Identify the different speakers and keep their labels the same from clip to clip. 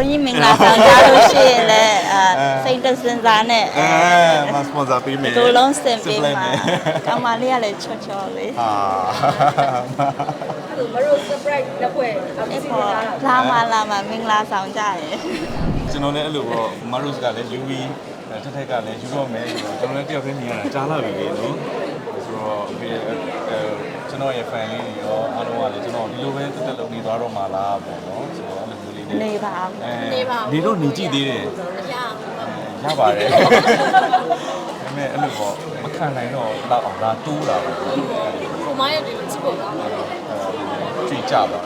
Speaker 1: ကိုကြီးမင်္ဂလာဆောင်ကြလို့ရှိရင်လည်းအာစိတ်တစင်စားနဲ့
Speaker 2: အဲမစပွန်ဆာပေးမယ်
Speaker 1: ဒိုလုံးစင်ပေး
Speaker 2: စစ်ပလိုက်
Speaker 1: မှာ
Speaker 2: မယ်
Speaker 1: ကောင်မလေးကလည်းချောချောလေး
Speaker 2: အာ
Speaker 3: မတို့ surprise လက်ဖွဲ့အ
Speaker 1: အဲ့
Speaker 3: စီအ
Speaker 1: ပေါ်
Speaker 3: စဉ်လာ
Speaker 1: လာမလာမမင်္ဂလာဆောင်ကြရယ်
Speaker 2: ကျွန်တော်လည်းအဲ့လိုပေါ့မရုစ်ကလည်းယူပြီးထက်ထက်ကလည်းယူတော့မယ်ဆိုတော့ကျွန်တော်လည်းတယောက်တည်းမြင်ရတာကြားလာပြီလေနော်ဆိုတော့ဒီအဲကျွန်တော်ရဲ့ fan လေးတွေရောအားလုံးကလည်းကျွန်တော်ဒီလိုပဲတက်တက်လုပ်နေသွားတော့မှာလားပေါ့နော် ဆိုတော့အဲ့လိုမျိုးလေးနဲ့
Speaker 1: နေပါ
Speaker 2: အဲနေတော့နေကြည့်သေးတယ်
Speaker 3: ရအောင်
Speaker 2: ရပါတယ်ဒါပေမဲ့အဲ့လိုပေါ့မခံနိုင်တော့တော့အောင်လာတိုးလာပေါ့
Speaker 3: ကိုမရဲ့ဒီလိုချစ်ဖို့ကောင်းတယ်
Speaker 2: အဲကြည့်ကြပါတော့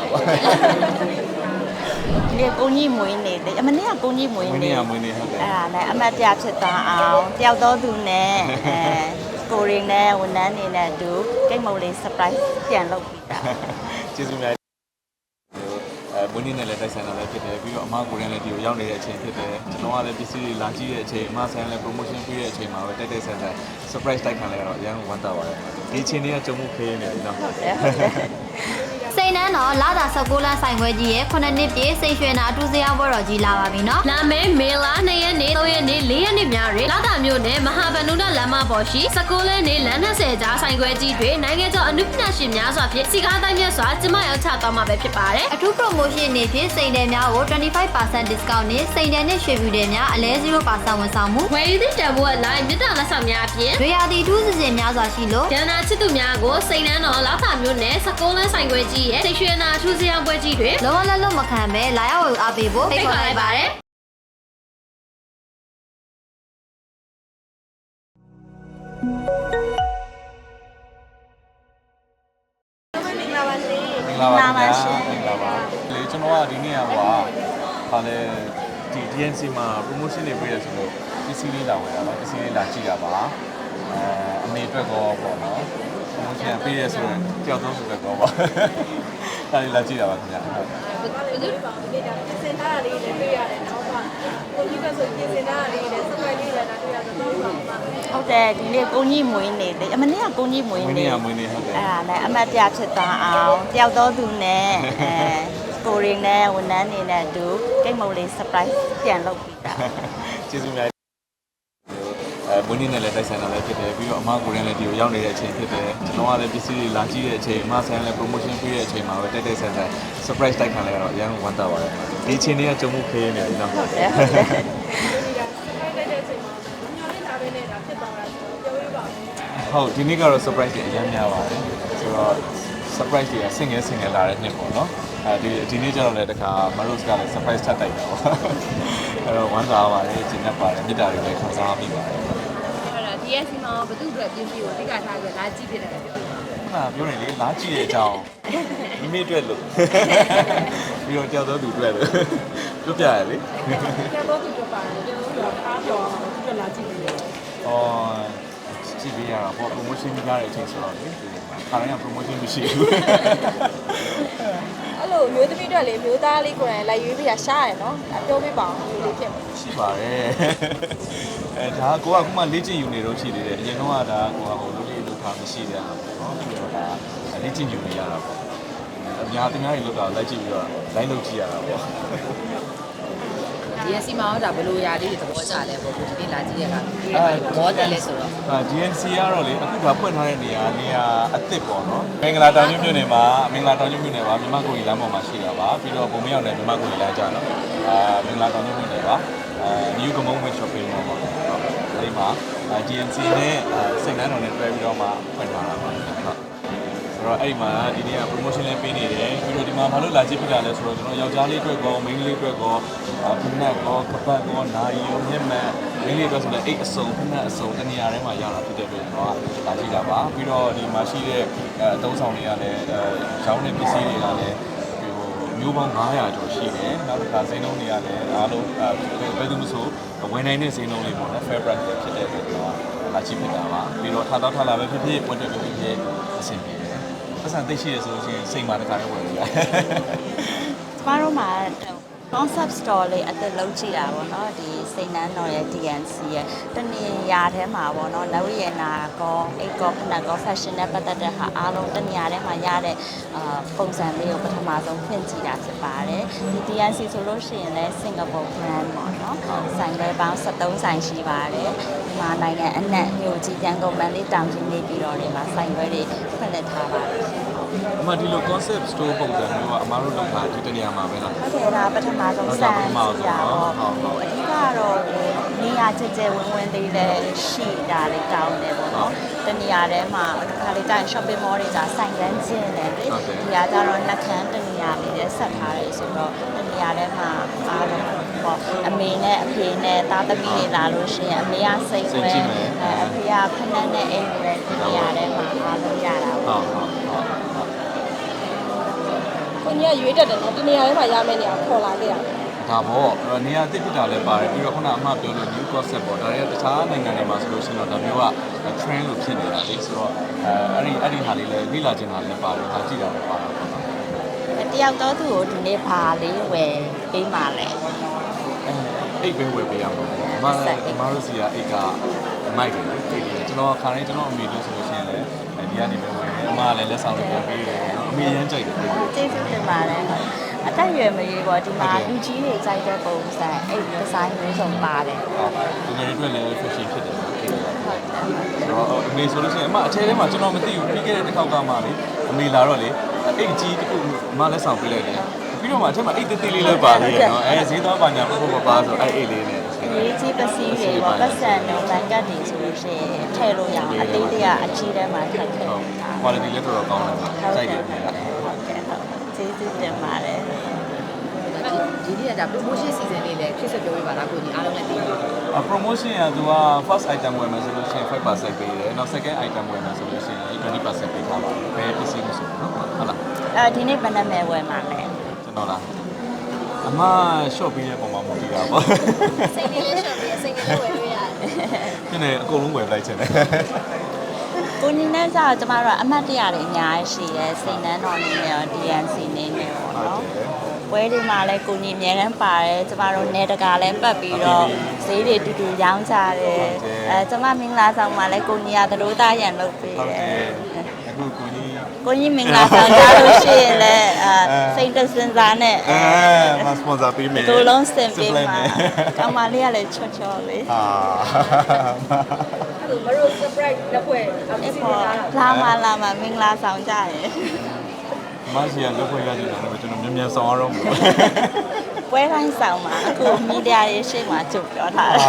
Speaker 1: ဒီကိုကြီးမွေးနေတယ်အမနေ့ကကိုကြီးမွေး
Speaker 2: မင်း
Speaker 1: နေ
Speaker 2: နေရမင်းနေဟုတ်တယ်
Speaker 1: အဲ့ဒါနဲ့အမတ်တရဖြစ်သွားအောင်တယောက်တော့သူနဲ့အဲကိုရင်းနဲ့ဝန်ထမ်းနေနဲ့အတူကိတ်မုံလေး surprise ပြန်လုပ်ပြီးတာ
Speaker 2: ကျေးဇူးများ အဲဘွင်းနေနဲ့လည်းတိုက်ဆိုင်တာလည်းဖြစ်တယ်ပြီးတော့အမကိုရင်းလည်းဒီကိုရောက်နေတဲ့အချိန်ဖြစ်တယ်ကျွန်တော်ကလည်းပစ္စည်းတွေလာကြည့်တဲ့အချိန်အမဆိုင်လည်း promotion ပေးတဲ့အချိန်မှာပဲတိုက်တိုက်ဆိုင်ဆိုင် surprise တိုက်ခံလိုက်ရတော့အရင်ကဝမ်းသာပါတယ်ဒီအချိန်လေးကကြုံမှုဖေးနေတယ်နော်
Speaker 1: ဟုတ်တယ်ဟုတ်တယ်
Speaker 4: စိန်နန်းတော်လာတာ16လမ်းဆိုင်ခွဲကြီးရဲ့9နှစ်ပြည့်စိန်ရွှေနာအထူးစရာပွဲတော်ကြီးလာပါပြီနော်
Speaker 5: လာမယ့်မေလာ2ရက်နေ့3ရက်နေ့4ရက်နေ့များတွင်လာတာမြို့နယ်မဟာဗန္ဓုဒလမ်းမပေါ်ရှိစကိုးလဲနေလမ်း20ကြားဆိုင်ခွဲကြီးတွင်နိုင်ငံကျော်အနုပညာရှင်များစွာဖြင့်စီကားတိုင်းမြတ်စွာကျမရောက်ချသွားမှာပဲဖြစ်ပါတယ်
Speaker 4: အထူး promotion နေဖြင့်စိန်တယ်များကို25% discount နဲ့စိန်တယ်နဲ့ရွှေဖြူတယ်များအလဲ0%ဝန်ဆောင်မှု
Speaker 5: ဝယ်ယူသည့်တန်ဖိုးအလိုက်မြစ်တာလက်ဆောင်များအပြင်
Speaker 4: ရွေရာသီအထူးစီစဉ်များစွာရှိလို့
Speaker 5: ဒဏ္ဍာချစ်သူများကိုစိန်နန်းတော်လာတာမြို့နယ်စကိုးလန်းဆိုင်ခွဲကြီးရဲ့စိတ်ရွှေနာအထူးစရောင်းပွဲကြီးတွင်
Speaker 4: လောလက်လုံးမခံပဲလာရောက်ဝယ်အားပေးဖို့
Speaker 5: ဖိတ်ခေါ်လိုက်ပါတယ်
Speaker 3: မင်္ဂလာပါရှင်
Speaker 2: မင်္ဂလာပါခင်ဗျာမင်္ဂလာပါလေကျွန်တော်ကဒီနေ့ကဟိုဟာလေဒီ DNC မှာ promotion တွေပေးရဆိုလို့ပစ္စည်းလေးလာဝယ်တာပါပစ္စည်းလေးလာကြည့်တာပါအဲအမေအတွက်ကောပေါ့နော် promotion ပေးရဆိုရင်တယောက်သုံးဆိုတော့ကောပါဒါလေးလာကြည့်တာပါခင်ဗျာဟုတ်
Speaker 3: ဘယ်လိုလဲပါဒီကပြင်ဆင်ထားတာလေးလည်းတွေ့ရတယ်နော်ပါကိုကြီးကဆိုပြင်ဆင်ထားတာလေးလည်း surprise လေးလည်းတွေ့ရတယ်တော့ပါပါ
Speaker 1: ဟုတ်တယ်ဒီနေ့ကိုကြီးမွေးနေတယ်အမနေ့ကကိုကြီးမွေး
Speaker 2: မွေး
Speaker 1: နေ
Speaker 2: နေ့ကမွေးနေ့ဟုတ်တယ်
Speaker 1: အဲ့ဒါနဲ့အမတ်တရဖြစ်သွားအောင်တယောက်တော့သူနဲ့အဲကိုရင်းနဲ့ဝန်ထမ်းနေနဲ့အတူကိတ်မုံလေး surprise ပြန်လုပ်ပြီးတာ
Speaker 2: ကျေးဇူးများ အဲမွေးနေ့နဲ့လည်းတိုက်ဆိုင်တာလည်းဖြစ်တယ်ပြီးတော့အမကိုရင်းလည်းဒီကိုရောက်နေတဲ့အချိန်ဖြစ်တယ်ကျွန်တော်ကလည်းပစ္စည်းတွေလာကြည့်တဲ့အချိန်အမဆိုင်လည်း promotion ပေးတဲ့အချိန်မှာပဲတိုက်တိုက်ဆိုင်ဆိုင် surprise တိုက်ခံလိုက်ရတော့အရင်ကဝမ်းသာပါတယ်ဒီအချိန်လေးကကြုံမှုဖေးနေတယ်နော်
Speaker 1: ဟုတ်တယ်ဟုတ်တယ်
Speaker 3: ဒီက surprise လိုက်တဲ့အချိန်မှာညော်လေးလာပေးနေတာဖြစ်သွားတာဆိုတော့ပြောပြပါဦး
Speaker 2: ဟုတ်ဒီနေ့ကတော့ surprise တွေအများများပါတယ်ဆိုတော့ surprise တွေကဆင်ငယ်ဆင်ငယ်လာတဲ့နှစ်ပေါ့နော်အဲဒီဒီနေ့ကျတော့လည်းတခါ Maros ကလည်း surprise ထပ်တိုက်တာပေါ့အဲ့တော့ဝမ်းသာပါတယ်ကျင်းနေပါတယ်မေတ္တာတွေလည်းခံစားမိပါတယ်
Speaker 3: အဲ့ဒါ DSC မှာဘယ်သူ့အတွက်ပြင်စီကိုတိကျထားပြီးလာကြည့်ဖြစ်တယ်ပြောပြပါ
Speaker 2: ခုနကပြောနေလေလာကြည့်တဲ့အကြောင်းမိမိအတွက်လို့ပြီးတော့ကြောက်တော့သူအတွက်လို့ပြောပြရလေ
Speaker 3: ကဲတော့သူတို့ပါတယ်ပြောလို့အားပြောအောင်သူတို့လာကြည့်ပြီး
Speaker 2: အော်ကြည့်ပြရတာပေါ့ promotion ပြရတဲ့အချိန်ဆိုတော့လေခါတိုင်းက promotion မရှိဘူး
Speaker 3: အဲ့လိုမျိုးသမီးတွေလေမျိုးသားလေးကိုယ်တိုင်လိုက်ရွေးပြီးတာရှားရတယ်နော်ဒါပြောပြပါအောင်မျိုးလေးဖြစ်မှာ
Speaker 2: ရှိပါတယ်အဲဒါကကိုကခုမှလေ့ကျင့်ယူနေတော့ရှိသေးတယ်အရင်တော့ကဒါကကိုကဟိုလုံးလေးလောက်ထားမရှိတဲ့ဟာပေါ့နော်ပြီးတော့ဒါလေ့ကျင့်ယူနေရတာပေါ့အများတများကြီးလောက်တာလိုက်ကြည့်ပြီးတော့ line လုပ်ကြည့်ရတာပေါ့
Speaker 6: ဒီအစီမအောင်ဒါဘယ်လိုຢာလေးတွေသဘောကျလဲပေါ့ဒီနေ့လာကြည့်ရတာဒီကဘောတက်လဲဆိုတော့
Speaker 2: အာ DNC ကတော့လေအခုကဖွင့်ထားတဲ့နေရာနေရာအစ်စ်ပေါ့နော်မင်္ဂလာတောင်ကျွန်းမြို့နယ်မှာမင်္ဂလာတောင်ကျွန်းမြို့နယ်ပါမြမကိုကြီးလမ်းပေါ်မှာရှိတာပါပြီးတော့ဘုံမရောက်တဲ့မြမကိုကြီးလမ်းကြတော့အာမင်္ဂလာတောင်ကျွန်းမြို့နယ်ပါအာ New Gamon Win Shopping Mall ပါအဲဒီမှာ DNC နဲ့စိတ်နှမ်းတော်နဲ့တွဲပြီးတော့မှဖွင့်ထားတာပါဟုတ်ဆိုတော့အဲ့ဒီမှာဒီနေ့က promotion လေးပေးနေတယ်ပြီးတော့ဒီမှာဘာလို့လာကြည့်ပြတာလဲဆိုတော့ကျွန်တော်ယောက်ျားလေးအတွက်ကောမိန်းကလေးအတွက်ကော ဖနက်ကောကပတ်ကောနာယီရောမျက်မှန်မိန်းကလေးအတွက်ဆိုလည်းအိတ်အစုံဖနက်အစုံတနေရာထဲမှာရတာဖြစ်တဲ့အတွက်ကျွန်တော်ကလာကြည့်တာပါပြီးတော့ဒီမှာရှိတဲ့အတုံးဆောင်တွေကလည်းအဲရောင်းတဲ့ပစ္စည်းတွေကလည်းမျိုးပေါင်း900ကျော်ရှိတယ်နောက်တစ်ခါစိမ်းလုံးတွေကလည်းအားလုံးဘယ်သူမှဆိုဝင်နိုင်တဲ့စိမ်းလုံးလေးပေါ့နော် fair price ပဲဖြစ်တဲ့အတွက်ကျွန်တော်ကလာကြည့်ဖြစ်တာပါပြီးတော့ထားတော့ထားလာပဲဖြစ်ဖြစ်ဝတ်တယ်ပဲဖြစ်ဖြစ်အဆင်ပြေတယ်ပတ်စံသိရှိရဆိုလို့ရှိရင်စိတ်မှာတစ်ခါတည်းဝင်လို့ရတယ်
Speaker 1: ကျမတို့မှာ concept store လေးအသက်လုံးကြည့်တာပေါ့နော်ဒီစိန်နန်းတော်ရဲ့ DNC ရဲ့တနေရာထဲမှာပေါ့နော်နဝိယနာကောအိတ်ကောဖနက်ကော fashion နဲ့ပတ်သက်တဲ့ဟာအားလုံးတနေရာထဲမှာရတဲ့အာပုံစံလေးကိုပထမဆုံးဖွင့်ကြည့်တာဖြစ်ပါတယ်ဒီ DNC ဆိုလို့ရှိရင်လည်း Singapore brand ပေါ့နော်ဆိုင်ပဲပေါင်း73ဆိုင်ရှိပါတယ်ဒီမှာနိုင်ငံအနှံ့မြို့ကြီးရန်ကုန်မန္တလေးတောင်ကြီးနေပြည်တော်တွေမှာဆိုင်ပွဲတွေဖွင့်လှစ်ထားပါတယ်
Speaker 2: အမဒီလို concept store ပုံစံမျိုးကအမားတို့လောက်တာဒီတနေရာမှာပဲလား
Speaker 1: ဟုတ်တယ်ဒါပထမဆုံးစမ်းကြတာပေါ့အဓိကတော့နေရာကျကျဝင်းဝင်းသေးတဲ့ရှိတာလေးကောင်းတယ်ပေါ့နော်တနေရာထဲမှာတစ်ခါလေးတိုင် shopping mall တွေကဆိုင်ကန်းကျင်းတယ်လေဒီကကြတော့နှက်ခမ်းတနေရာလေးနဲ့ဆက်ထားတယ်ဆိုတော့တနေရာထဲမှာအားလုံးပေါ့အမေနဲ့အဖေနဲ့သားသမီးတွေလာလို့ရှိရင်အမေကစိတ်ပဲအဲအဖေကဖနက်နဲ့အိမ်နဲ့ဒီနေရာထဲမှာအားလုံးရတာပေါ့
Speaker 2: ဟုတ်ဟုတ် ဟုတ်ဟုတ်
Speaker 3: ကိုကြီးကရွေးတက်တယ်နော်ဒီနေရာထဲမှာရမယ့်နေရာခေါ်လာခဲ့ရ
Speaker 2: ဒါပေါ့အဲ့တော့နေရာအသစ်ဖြစ်တာလည်းပါတယ်ပြီးတော့ခုနအမပြောလို့ new concept ပေါ့ဒါတွေကတခြားနိုင်ငံတွေမှာဆိုလို့ရှိရင်တော့ဒါမျိုးက trend လို့ဖြစ်နေတာလေဆိုတော့အဲအဲ့ဒီအဲ့ဒီဟာလေးလည်းလေ့လာချင်တာလည်းပါတယ်ဒါကြည့်တာလည်းပါတယ်ပေါ့နော်
Speaker 1: တယောက်တော့သူ့ကိုဒီနေ့ဘာလေးဝယ်ပေးမှလဲ
Speaker 2: အိတ်ပဲဝယ်ပေးရမှာပေါ့အမအမတို့စီကအိတ်ကမိုက်တယ်လေအိတ်လေးကျွန်တော်ခါတိုင်းကျွန်တော်အမေတို့ဆိုလို့ရှိရင်လည်းဒီကနေပဲဝယ်တယ်အ မကလည်းလက်ဆောင်လေးပြန်ပေးတယ်နော်အမေရမ်းကြိုက်တယ်
Speaker 1: ကျေးဇူးတင်ပါတယ်အတက်အရွယ်မကြီးပေါ့ဒီမှာလူကြီးတွေကြိုက်တဲ့ပုံစံအဲ့ဒီဒီဇိုင်းမျိုးစုံပါတယ်
Speaker 2: ဟုတ်ဒီနေ့အတွက်လည်း fashion ဖြစ်တယ်အိတ်က
Speaker 1: ဟုတ်တယ်
Speaker 2: တော့အမေဆိုလို့ရှိရင်အမအထဲထဲမှာကျွန်တော်မသိဘူးပြီးခဲ့တဲ့တစ်ခေါက်ကမှလေအမေလာတော့လေအိတ်ကြီးတစ်ခုအမလက်ဆောင်ပေးလိုက်တယ်ပြီးတော့မှအထက်မှာအိတ်သေးသေးလေးလည်းပါသေးတယ်နော်အဲဈေးသွားပါညာပုတ်ပုတ်ပါပါဆိုအဲအိတ်လေးနဲ့
Speaker 1: ရေးကြီးပစ္စည်းတွေပေါ့ပတ်စံတွေဘန်ကတ်တွေဆိုလို့ရှိရင်ထည့်လို့ရအောင်အသေးသေးကအကြီးထဲမှာထည့်ထည့်
Speaker 2: ဟုတ်
Speaker 1: ထား
Speaker 2: quality လည်းတော်တော်ကောင်းတယ်စိုက်တယ်ပြင်တာ
Speaker 1: ဟုတ်ကဲ့ဟုတ်ကျေးဇူးတင်ပါတယ်
Speaker 6: ဒီနေ့ကဒါ promotion season လေးလည်းဖြစ်ဆက်ပြောပြပါလားကိုကြီးအားလုံးလည်းသိပါ
Speaker 2: အ promotion ကသူက first item ဝယ်မယ်ဆိုလို့ရှိရင်5%ပေးတယ်နောက် second item ဝယ်မယ်ဆိုလို့ရှိရင်20%ပေးထားပါတယ်ဘယ်ပစ္စည်းလို့ဆိုနော်ဟုတ်လား
Speaker 1: အဲဒီနေ့ဘယ်နှမဲဝယ်မှာလဲ
Speaker 2: ကျွန်တော်လား အမ short ပေးတဲ့ပုံမှာမူတည်တာပေါ့
Speaker 5: စိတ်လေးလေးရှော့ပြီးစိတ်လေးဝယ်လို့ရတယ်
Speaker 2: ဒီနေ့အကုန်လုံးဝယ်လိုက်ချင်တယ်
Speaker 1: ကိုညီနဲ့ကျတော့ကျမတို့ကအမှတ်တရတွေအများကြီးရှိရဲစိန်နန်းတော်နေနဲ့ရော DNC နေနဲ့ပေါ့
Speaker 2: ဟုတ်
Speaker 1: နော်
Speaker 2: တယ်
Speaker 1: ပွဲတွေမှာလည်းကိုညီအများတန်းပါတယ်ကျမတို့နေတကာလည်းပတ်ပြီးတော့ဈေးတွေတူတူရောင်းကြတယ်အဲကျမမင်္ဂလာဆောင်မှာလည်းကိုညီကသတို့သားရန်လုပ်ပေး
Speaker 2: ဟုတ်
Speaker 1: တ
Speaker 2: တယ်ယ်အခုကို ကြီး
Speaker 1: ကိုညီမင်္ဂလာဆောင်ကြလို့ရှိရင်လည်းအဲစိတ်တစင်စားနဲ့
Speaker 2: အဲမစပွန်ဆာပေးမယ်
Speaker 1: တို့လုံးစင်ပေးမှာ
Speaker 2: မယ်
Speaker 1: ကောင်မလေးကလည်းချော့ချော့လေး
Speaker 2: အာ
Speaker 3: အဲ့လိုမတို့ surprise လက်ဖွဲ့အ
Speaker 1: အဲ့
Speaker 3: စီအ
Speaker 1: ပေါ်
Speaker 3: စဉ်တာ
Speaker 1: လာမလာမမင်္ဂလာဆောင်ကြတယ်
Speaker 2: မရှိရလောက်ခွင့်ရကြတယ်ကျွန်တော်မြန်မြန်ဆောင်ရတော့မလို့
Speaker 1: ပွဲတိုင်းဆောင်မှာအခုမီဒီယာရေးရှေ့မှာကြုတ်ပြောထားတယ်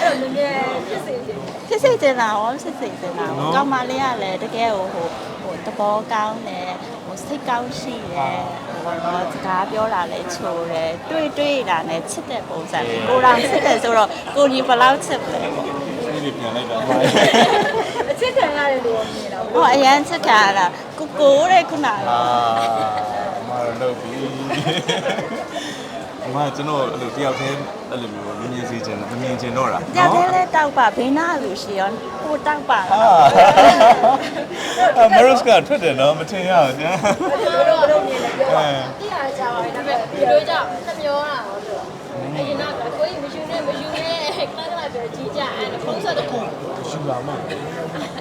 Speaker 3: အဲ့လိုနည်းနည်းဖြစ်စေချင်
Speaker 1: ဖြစ်စေချင်တာရောဖြစ်စေချင်တာရောကောင်မလေးကလည်းတကယ်ဟိုဟိုဟိုသဘောကောင်းတယ်ဟိုစိတ်ကောင်းရှိတယ်ဟိုတော့စကားပြောတာလည်းချိုးတယ်တွေ့တွေ့တာနဲ့ချစ်တဲ့ပုံစံကိုကိုတော်ချစ်တယ်ဆိုတော့ကိုကြီးဘယ်လောက်ချစ်လဲ
Speaker 2: ဒီလိုပြန်လိုက်တာ
Speaker 3: အချစ်ခံရတယ်လို့မြင်တာ
Speaker 1: ဟောအရန်ချစ်ခံရတာကိုကိုတဲ့ခုနက
Speaker 2: အာမရတော့ပြီ အမကျွန်တော်အဲ့လိုတယောက်တည်းအဲ့လိုမျိုးမြင်မြင်စေချင်တယ်မမြင်ချင်တော့တာ
Speaker 1: ညတဲ့လဲတောက်ပါဘေးနာလူရှိရောဟိုတောက်ပါ
Speaker 2: အာမရုစ်ကထွက်တယ်နော်မထင်ရဘူးညာ
Speaker 3: တို့တို့တို့မြင်တယ်ပြောပါ
Speaker 2: အဲ
Speaker 5: တိရကြပါပြီဒါပေမဲ့ဒီလိုကြောင့်နှမျောတာဟောဆိုအရင်ကကိုကြီးမယူနဲ့မယူနဲ့ကလကလာပြောကြီးကြအဲဖုန်းဆက်တခု
Speaker 2: ရှူ လာမဟုတ်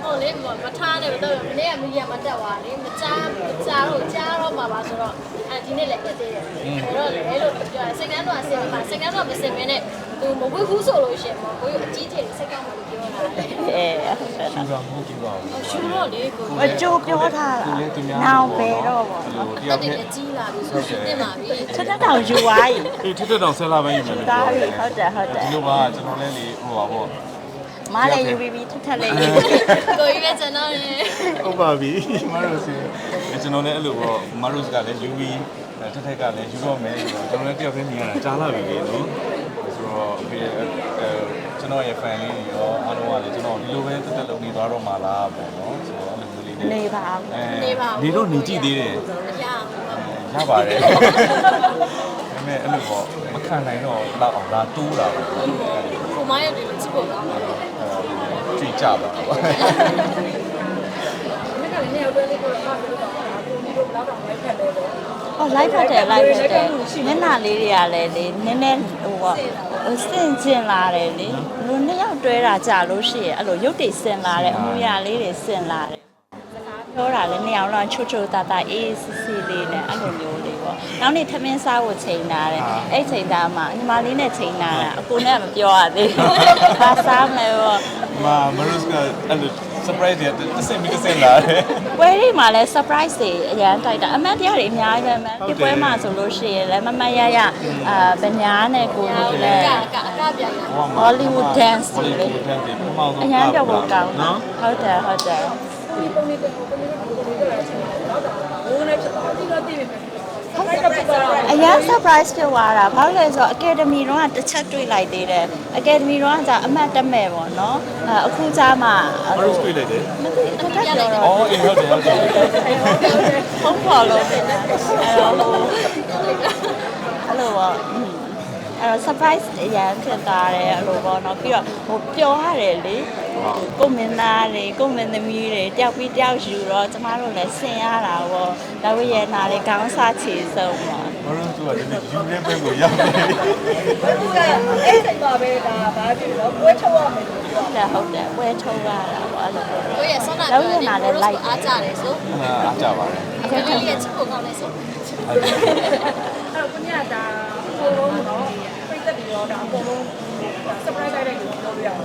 Speaker 5: ဟိုလေမထားနဲ့မတော့မနေ့ကမီဒီယာမှာတက်သွားလေမကြားမကြားတော့ကြားတော့မှာပါဆိုတော့အဲဒီနေ့လည်းပြစ်သေးတယ်အဲ့တော့လေလို့ပြောစိတ်ကန်းတော့ဆင်ပါစိတ်ကန်းတော့မစင်မင်းနဲ့သူမဝိဘူးဆိုလို့ရှင်မကိုကြီးအကြီးကျယ်စိတ်ကောင်းမှလို့ပြောတာလေ
Speaker 1: အဲဟုတ်တယ်
Speaker 2: ရှူလာမဟုတ်ကြည့်ပါဘူး
Speaker 5: ရှူတော့လေကို
Speaker 1: အကျိုးပြောထားတာ
Speaker 2: သူလည်းသူများ
Speaker 1: နောင်ပဲတော့ပေါ့
Speaker 2: အဲ့လိုတ
Speaker 5: တ
Speaker 2: ယော
Speaker 5: က်
Speaker 2: က်
Speaker 5: တ
Speaker 2: တည်း
Speaker 5: ည်းကြီးလာပြီဆိုရှင်တင်ပါပြီ
Speaker 1: ချက်တက်တောင်ယူသွားပြီ
Speaker 2: အေးထစ်တက်တော့ဆဲလာပဲယူမယ်လို့
Speaker 1: သား
Speaker 2: ပြော
Speaker 1: ပြီဟုတ်တယ်ဟုတ်တယ်
Speaker 2: ဒီလိုပါကျွန်တော်လည်းလေဟိုပါပေါ့
Speaker 1: မလည်းယူပြီးပြီထက်ထက်လေးယူ
Speaker 5: ကိုကြီးပဲကျွန်တော်ရေ
Speaker 2: ဟုတ်ပါပြီမရုစ်စီကျွန်တော်လည်းအဲ့လိုပေါ့မရုစ်ကလည်းယူပြီးထက်ထက်ကလည်းယူတော့မယ်ဆိုတော့ကျွန်တော်လည်းတယောက်တည်းမြင်ရတာကြားလာပြီလေနော်ဆိုတော့အဲကျွန်တော်ရဲ့ fan လေးတွေရောအားလုံးကလည်းကျွန်တော်ဒီလိုပဲတက်တက်လုံးနေသွားတော့မှာလားပေါ့နော်ဆိုတော့အဲ့လိုမျိုးလေးနဲ့
Speaker 1: နေပါဦး
Speaker 2: အဲနေတော့နေကြည့်သေးတယ်
Speaker 5: မရအောင်
Speaker 2: ရပါတယ်ဒါပေမဲ့အဲ့လိုပေါ့မခံနိုင်တော့လောက်အောင်လာတိုးတာပေါ့
Speaker 5: ကို မရုပ်တွေချစ်ဖို့ကောင်းတယ်
Speaker 2: ကြည့်ကြပါပေါ့
Speaker 3: ဒီကနေ့လည်းနေရာတွဲလေးကိုတော့မှပြောတော့တာကိုကြီးတို့လောက်တော့ဝိုင်းဖက်လဲပေါ့
Speaker 1: ဟော live ဖတ်တယ် live ဖတ်တယ်မျက်နှာလေးတွေကလည်းလေနည်းနည်းဟိုပေါ့ဟိုစင်ကျင်လာတယ်လေလူနှစ်ယောက်တွဲတာကြာလို့ရှိရင်အဲ့လိုရုပ်တွေစင်လာတယ်အမူအရာလေးတွေစင်လာတယ် ပြောတာလည်းနှစ်ယောက်တော့ချိုချိုတာတာအေးစစ်စစ်လေးနဲ့အဲ့လိုမျိုးလေးပေါ့နောက်နေ့ထမင်းစားဖို့ချိန်လာတယ်အဲ့ချိန်သားမှာညီမလေးနဲ့ချိန်လာတာအကိုနဲ့ကမပြောရသေးဘူးဘာစားမလဲပေါ့
Speaker 2: မမရုစ်ကအဲ့လို surprise တွေတစ်စင်ပြီးတစ်စင်လာတယ်
Speaker 1: ပွဲတွေမှာလည်း surprise တွေအရန်တိုက်တာအမတ်တရားတွေအများကြီးပဲမန်ဒီပွဲမှာဆိုလို့ရှိရင်လည်းမမတ်ရရအာဗညာနဲ့ကိုကြီးလည်း
Speaker 3: အကအကပြိုင်တာ
Speaker 1: Hollywood dance တွေလေ
Speaker 2: Hollywood dance တွေပထမဆုံး
Speaker 1: အရန်ပြောဖို့ကောင်းတာ
Speaker 2: နော်
Speaker 1: ဟုတ်တယ်ဟုတ်တယ်
Speaker 3: ဒီပုံလေးကိုပုံလေးကိုပုံလေးကိုလည်းချိန်တယ်တော့ဘိုးနဲ့ဖြစ်သွားပြီးတော့တည်ပြီဟုတ်ကဲ့ဖြစ်သွားတော့
Speaker 1: အ ရန် surprise ဖြစ်သွားတာဘာလို့လဲဆိုတော့ academy တော့တစ်ချက်တွေ့လိုက်သေးတယ် academy တော့ကအမတ်တက်မဲ့ပေါ့နော်အဲအခုကြမှာ
Speaker 2: မရုစ်တွေ့လိုက်တယ်
Speaker 1: မသိတခါပြောတော့
Speaker 2: အော်အေးဟုတ်တယ်ဟုတ်တယ်
Speaker 1: ဖုန်းပေါ်လို့ဖြစ်တာအဲ့တော့ဟိုအဲ့လိုပေါ့อืมအဲ့တော့ surprise အရန်ဖြစ်သွားတယ်အဲ့လိုပေါ့နော်ပြီးတော့ဟိုပျော်ရတယ်လေကိုမင်းသားတွေကိုမင်းသမီးတွေတယောက်ပြီးတယောက်ယူတော့ကျမတို့လည်းဆင်ရတာပေါ့ဒါဝိရဲ့နာလေးခေါင်းစားချေဆုံးပေါ့
Speaker 2: မရုစ်ကဒီနေ့ယူရဲဘက်ကိုရောက်နေပြီ
Speaker 3: သူကအဲ့စိတ်ပါပဲဒါဘာဖြစ်လို့ပွဲထုတ်ရမယ်လို့ပြော
Speaker 1: ဟုတ်တယ်ဟုတ်တယ်ပွဲထုတ်ရတာပေါ့အဲ့လိုပေါ့
Speaker 5: တို့ရဲ့ဆောနာ
Speaker 1: ဒါဝိရဲ့နာလည်းလိုက်
Speaker 5: အားကြတယ်ဆို
Speaker 2: အားကြပါတယ်
Speaker 1: အခုထပ်
Speaker 5: လေးရဲ့ချစ်ဖို့ကောင်းတယ်ဆို
Speaker 2: ဟုတ်တယ်
Speaker 3: အဲ့တော့ကိုမြတ်ဒါအကုန်လုံးတော့ပြိသက်ပြီးတော့ဒါအကုန်လုံး surprise တိုက်လိုက်လို့ပြောလို့ရတယ်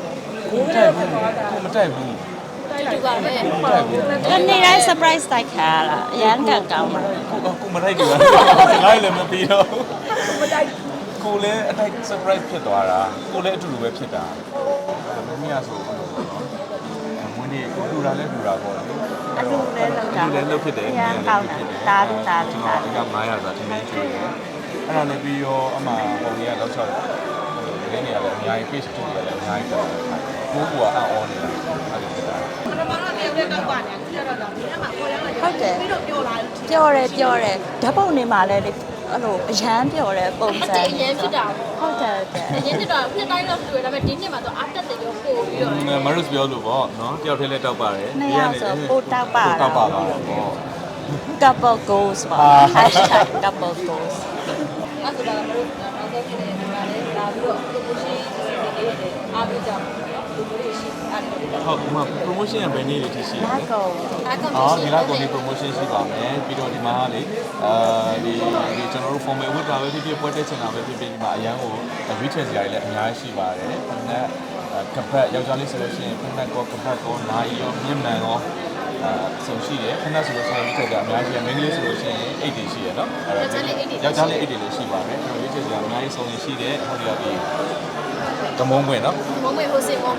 Speaker 3: ဘိုးနဲ့ဖြစ်သွားတာ
Speaker 2: မတိုက်ဘူး
Speaker 3: တိုက်လိုက်
Speaker 5: ပါပဲ
Speaker 2: မတိုက်ဘူး
Speaker 1: တနေ့တိုင်း surprise တိုက်ခါရတာအရန်ကကောင်းပါ
Speaker 2: ကိုကိုမတိုက်ဘူးလိုက်လည်းမပြီးတော့
Speaker 3: မတိုက်
Speaker 2: ကိုလည်းအတိုက် surprise ဖြစ်သွားတာကိုလည်းအတူတူပဲဖြစ်တာမမီးရဆိုအဲ့လိုပေါ့နော်မွေးနေ့ကိုလူတာလည်းလူတာပေါ့လေ
Speaker 1: အတူလည်းလောက်တာ
Speaker 2: လူလည်းလုပ်ဖြစ်တယ်
Speaker 1: အရန်ကောင်းတာဒါလူဒါလူ
Speaker 2: ကျွန်
Speaker 1: ဒါ
Speaker 2: တော်
Speaker 1: လူ
Speaker 2: အက900ဆိုတာထမင်းကျွေးတယ်အဲ့ဒါလည်းပြီးရောအမှပုံကြီးကလောက်ချတယ် ဒီနေ့ကလည်းအများကြီး page ထုတ်ရတယ်အများကြီးတော့ကိုကူကအံ့ဩနေတာအဲ့လိုဖြစ်တာ
Speaker 3: ပထမတော့တယောက်တည်းကောက်ပါနေအခုကျတော့ဒါဒီမှာပေါ်ရမှာ
Speaker 1: ဟုတ်တယ်
Speaker 3: ပြီးတော့ပြောလာ
Speaker 1: ပြောတယ်ပြောတယ်ဓာတ်ပုံနေမှာလည်းလေအဲ့လိုအရန်ပြောတယ်ပုံစံ
Speaker 5: အရင်ဖြစ်တာပေါ့
Speaker 1: ဟုတ်တယ်ဟုတ်တယ်
Speaker 5: အရင်ဖြစ်တာနှစ်တိုင်းတော့တွေ့ဒါပေမဲ့ဒီနှစ်မှာတော့အားတက်တယ်ရောပို့ပြီးတော့
Speaker 2: မရုစ်ပြောလို့ပေါ့နော်တယောက်တည်းလည်းတောက်ပါတယ်
Speaker 1: နှစ်ယောက်ဆိုပိုတောက်ပါ
Speaker 2: တောက်ပါတော့ပေါ့
Speaker 1: couple goals ပါ
Speaker 2: အာ
Speaker 1: hashtag #couple goals
Speaker 3: အဲ့ဒါကမလို့နောက်ဆုံးဖြစ်နေတယ်ဒါလည်းလာ ပြီးတော့ promotion တွေလေးတွေအားပေးကြပါဘူးလူမျိုးတွေရှိအဲ့ဒါတွေ
Speaker 2: ဟုတ်ဒီမှာ promotion ကဘယ်နေ့တွေထိရှိလဲ
Speaker 1: လာကုန်
Speaker 5: အားကောင်း
Speaker 2: အော်ဒီလောက်ကုန်ဒီ promotion ရှိပါမယ်ပြီးတော့ဒီမှာကလေအဲဒီဒီကျွန်တော်တို့ formal ဝတ်တာပဲဖြစ်ဖြစ်ပွဲတက်ချင်တာပဲဖြစ်ဖြစ်ဒီမှာအရန်ကိုရွေးချယ်စရာတွေလည်းအများကြီးရှိပါတယ်ခဏကပတ်ယောက်ျားလေးဆိုလို့ရှိရင်ခဏကောကပတ်ကောနာရီရောမြင့်မှန်ရောအဲ ဆိုရှိတယ်ခဏဆိုလို့ရှိရင်ဒီထက်ကအများကြီးအမင်းကလေးဆိုလို့ရှိရင်အိတ်တွေရှိရနော်အဲ့တော့ယောက်ျားလေးအိတ်တွေလည်းရှိပါတယ်အဲ့တော့ရွေးချယ်စရာအများကြီးစုံနေရှိတယ်ဟိုဒီကဒီကမုံပွင့်နော်
Speaker 5: မုံမေဟိုစင်မော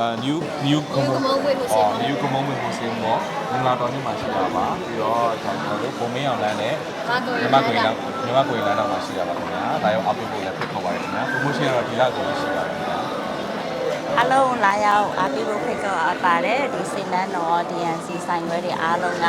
Speaker 2: အာ new new ကမုံ
Speaker 5: New ကမုံပွင့်ကိုစင်
Speaker 2: အော် new ကမုံပွင့်ကိုစင်မောမင်္ဂလာတော်နေ့မှာရှိတာပါပြီးတော့ကျွန်တော်တို့ပုံမင်းအောင်လမ်းနဲ့
Speaker 5: မာကို
Speaker 2: မြမကိုရင်လမ်းမြမကိုရင်လမ်းတော့မှာရှိရပါခင်ဗျာဒါရောအပ်ပေးဖို့လည်းဖိတ်ခေါ်ပါတယ်ခင်ဗျာ promotion ကတော့ဒီလကုန်ရှိပါတယ်ခင်ဗျာ
Speaker 1: အားလုံးလာရောက်အားပေးဖို့ဖိတ်ခေါ်အ ပ်ပါတယ်ဒီစိတ်နှမ်းတော် DNC ဆိုင်ခွဲတွေအားလုံးက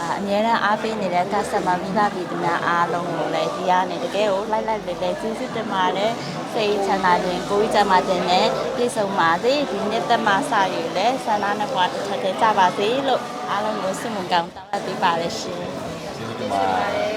Speaker 1: အအများနဲ့အားပေးနေတဲ့ customer မိဘပြည်သူများအားလုံးကိုလည်းဒီကနေတကယ်ကိုလိုက်လိုက်လေးလေးကျေးဇူးတင်ပါတယ်စိတ်ချမ်းသာခြင်းကိုယ်ကြီးချမ်းသာခြင်းနဲ့ပြည့်စုံပါစေဒီနေ့သက်မှာစရည်လဲဆန္ဒနဲ့ဘဝတစ်ထက်တည်းကြပါစေလို့အားလုံးကိုဆုမွန်ကောင်းတောင်းပေးပါရရှင်
Speaker 2: ကျေးဇူးတင်ပါတယ်